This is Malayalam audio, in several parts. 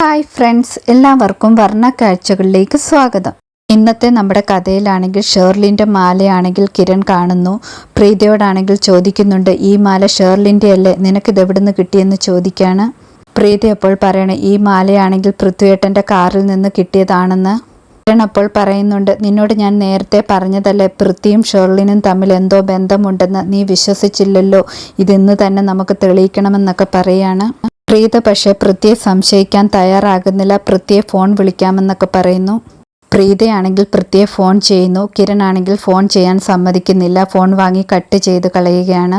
ഹായ് ഫ്രണ്ട്സ് എല്ലാവർക്കും വർണ കാഴ്ചകളിലേക്ക് സ്വാഗതം. ഇന്നത്തെ നമ്മുടെ കഥയിലാണെങ്കിൽ ഷേർലിന്റെ മാലയാണെങ്കിൽ കിരൺ കാണുന്നു. പ്രീതിയോടാണെങ്കിൽ ചോദിക്കുന്നുണ്ട് ഈ മാല ഷേർലിന്റെ അല്ലേ നിനക്കിത് എവിടുന്ന് കിട്ടിയെന്ന് ചോദിക്കാണ്. പ്രീതി അപ്പോൾ പറയണേ ഈ മാലയാണെങ്കിൽ പൃഥ്വിയേട്ടന്റെ കാറിൽ നിന്ന് കിട്ടിയതാണെന്ന്. കിരൺ അപ്പോൾ പറയുന്നുണ്ട് നിന്നോട് ഞാൻ നേരത്തെ പറഞ്ഞതല്ലേ പൃഥ്വിയും ഷേർലിനും തമ്മിൽ എന്തോ ബന്ധമുണ്ടെന്ന് നീ വിശ്വസിച്ചില്ലല്ലോ. ഇതിന്ന് തന്നെ നമുക്ക് തെളിയിക്കണമെന്നൊക്കെ പറയാണ്. പ്രീത പക്ഷേ പൃഥ്വിയെ സംശയിക്കാൻ തയ്യാറാകുന്നില്ല. പൃഥ്വിയെ ഫോൺ വിളിക്കാമെന്നൊക്കെ പറയുന്നു. പ്രീതയാണെങ്കിൽ പൃഥ്വിയെ ഫോൺ ചെയ്യുന്നു. കിരൺ ആണെങ്കിൽ ഫോൺ ചെയ്യാൻ സമ്മതിക്കുന്നില്ല. ഫോൺ വാങ്ങി കട്ട് ചെയ്ത് കളയുകയാണ്.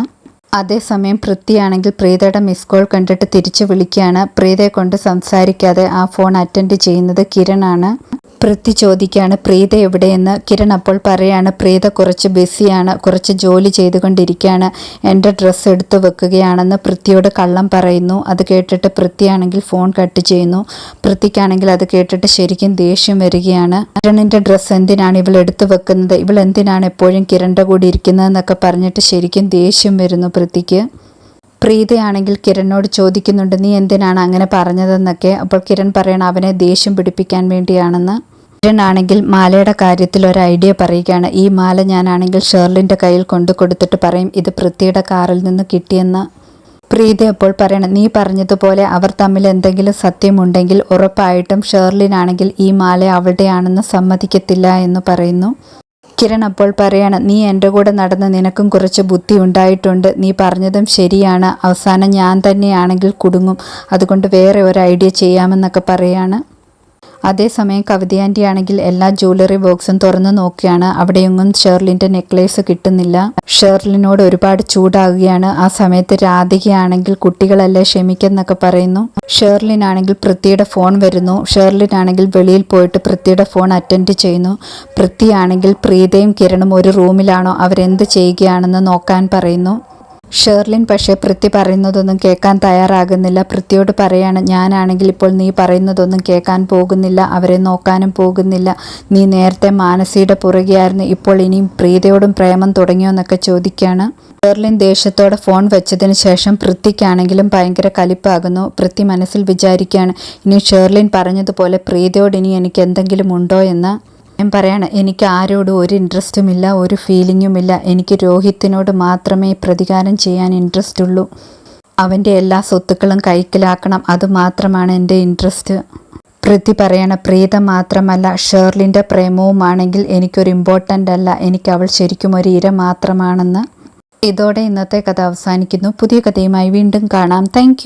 അതേസമയം പൃഥ്വിയാണെങ്കിൽ പ്രീതയുടെ മിസ് കോൾ കണ്ടിട്ട് തിരിച്ചു വിളിക്കുകയാണ്. പ്രീതയെ കൊണ്ട് സംസാരിക്കാതെ ആ ഫോൺ അറ്റൻഡ് ചെയ്യുന്നത് കിരണാണ്. പൃഥ്വി ചോദിക്കുകയാണ് പ്രീത എവിടെയെന്ന്? കിരൺ അപ്പോൾ പറയാണ് പ്രീത കുറച്ച് ബിസിയാണ് കുറച്ച് ജോലി ചെയ്തുകൊണ്ടിരിക്കുകയാണ്. എന്റെ ഡ്രസ്സ് എടുത്തു വെക്കുകയാണെന്ന് പൃഥ്വിയോട് കള്ളം പറയുന്നു. അത് കേട്ടിട്ട് പൃഥ്വിയാണെങ്കിൽ ഫോൺ കട്ട് ചെയ്യുന്നു. പൃഥ്വിക്കാണെങ്കിൽ അത് കേട്ടിട്ട് ശരിക്കും ദേഷ്യം വരികയാണ്. കിരണിന്റെ ഡ്രസ്സ് എന്തിനാണ് ഇവൾ എടുത്തു വെക്കുന്നത്? ഇവൾ എന്തിനാണ് എപ്പോഴും കിരണിന്റെ കൂടെ ഇരിക്കുന്നതെന്നൊക്കെ പറഞ്ഞിട്ട് ശരിക്കും ദേഷ്യം വരുന്നു പൃഥ്വിക്ക് പ്രീതയാണെങ്കിൽ കിരണിനോട് ചോദിക്കുന്നുണ്ട് നീ എന്തിനാണ് അങ്ങനെ പറഞ്ഞതെന്നൊക്കെ? അപ്പോൾ കിരൺ പറയണം അവനെ ദേഷ്യം പിടിപ്പിക്കാൻ വേണ്ടിയാണെന്ന്. കിരൺ ആണെങ്കിൽ മാലയുടെ കാര്യത്തിൽ ഒരു ഐഡിയ പറയുകയാണ് ഈ മാല ഞാനാണെങ്കിൽ ഷേർലിന്റെ കയ്യിൽ കൊണ്ടു കൊടുത്തിട്ട് പറയും ഇത് പൃഥ്വിയുടെ കാറിൽ നിന്ന് കിട്ടിയെന്ന്. പ്രീതി അപ്പോൾ പറയണം നീ പറഞ്ഞതുപോലെ അവർ തമ്മിൽ എന്തെങ്കിലും സത്യമുണ്ടെങ്കിൽ ഉറപ്പായിട്ടും ഷേർലിനാണെങ്കിൽ ഈ മാല അവളുടെയാണെന്ന് സമ്മതിക്കത്തില്ല എന്ന് പറയുന്നു. കിരൺ അപ്പോൾ പറയാണ് നീ എന്റെ കൂടെ നടന്ന് നിനക്കും കുറച്ച് ബുദ്ധി ഉണ്ടായിട്ടുണ്ട്. നീ പറഞ്ഞതും ശരിയാണ്. അവസാനം ഞാൻ തന്നെയാണെങ്കിൽ കുടുങ്ങും. അതുകൊണ്ട് വേറെ ഒരു ഐഡിയ ചെയ്യാമെന്നൊക്കെ പറയാണ്. അതേസമയം കവിതയാന്റി ആണെങ്കിൽ എല്ലാ ജ്വല്ലറി ബോക്സും തുറന്നു നോക്കുകയാണ് അവിടെയൊന്നും ഷേർലിന്റെ നെക്ലേസ് കിട്ടുന്നില്ല. ഷേർലിനോട് ഒരുപാട് ചൂടാകുകയാണ്. ആ സമയത്ത് രാധികയാണെങ്കിൽ കുട്ടികളല്ലേ ക്ഷമിക്കെന്നൊക്കെ പറയുന്നു. ഷേർലിനാണെങ്കിൽ പൃഥ്വിയുടെ ഫോൺ വരുന്നു. ഷേർലിനാണെങ്കിൽ വെളിയിൽ പോയിട്ട് പൃഥ്വിയുടെ ഫോൺ അറ്റൻഡ് ചെയ്യുന്നു. പൃഥ്വിയാണെങ്കിൽ പ്രീതയും കിരണും ഒരു റൂമിലാണോ? അവരെന്ത് ചെയ്യുകയാണെന്ന് നോക്കാൻ പറയുന്നു. ഷേർലിൻ പക്ഷേ പൃഥ്വി പറയുന്നതൊന്നും കേൾക്കാൻ തയ്യാറാകുന്നില്ല. പൃഥ്വിയോട് പറയാണ് ഞാനാണെങ്കിൽ ഇപ്പോൾ നീ പറയുന്നതൊന്നും കേൾക്കാൻ പോകുന്നില്ല അവരെ നോക്കാനും പോകുന്നില്ല. നീ നേരത്തെ മാനസിയുടെ പുറകെയായിരുന്നു ഇപ്പോൾ ഇനിയും പ്രീതയോടും പ്രേമം തുടങ്ങിയോ എന്നൊക്കെ ചോദിക്കുകയാണ്. ഷേർലിൻ ദേഷ്യത്തോടെ ഫോൺ വെച്ചതിന് ശേഷം പൃഥ്വിക്കാണെങ്കിലും ഭയങ്കര കലിപ്പാകുന്നു. പൃഥ്വി മനസ്സിൽ വിചാരിക്കുകയാണ് ഇനി ഷേർലിൻ പറഞ്ഞതുപോലെ പ്രീതയോട് ഇനി എനിക്ക് എന്തെങ്കിലും ഉണ്ടോ എന്ന്. ഞാൻ പറയാണ് എനിക്ക് ആരോടും ഒരു ഇൻട്രസ്റ്റും ഇല്ല ഒരു ഫീലിങ്ങും ഇല്ല. എനിക്ക് രോഹിത്തിനോട് മാത്രമേ പ്രതികാരം ചെയ്യാൻ ഇൻട്രസ്റ്റ് ഉള്ളൂ. അവന്റെ എല്ലാ സ്വത്തുക്കളും കൈക്കലാക്കണം അത് മാത്രമാണ് എന്റെ ഇൻട്രസ്റ്റ് പ്രതി പറയണ പ്രീത മാത്രമല്ല ഷേർലിന്റെ പ്രേമവുമാണെങ്കിൽ എനിക്കൊരു ഇമ്പോർട്ടന്റ് അല്ല എനിക്ക് അവൾ ശരിക്കും ഒരു ഇര മാത്രമാണെന്ന്. ഇതോടെ ഇന്നത്തെ കഥ അവസാനിക്കുന്നു. പുതിയ കഥയുമായി വീണ്ടും കാണാം. താങ്ക്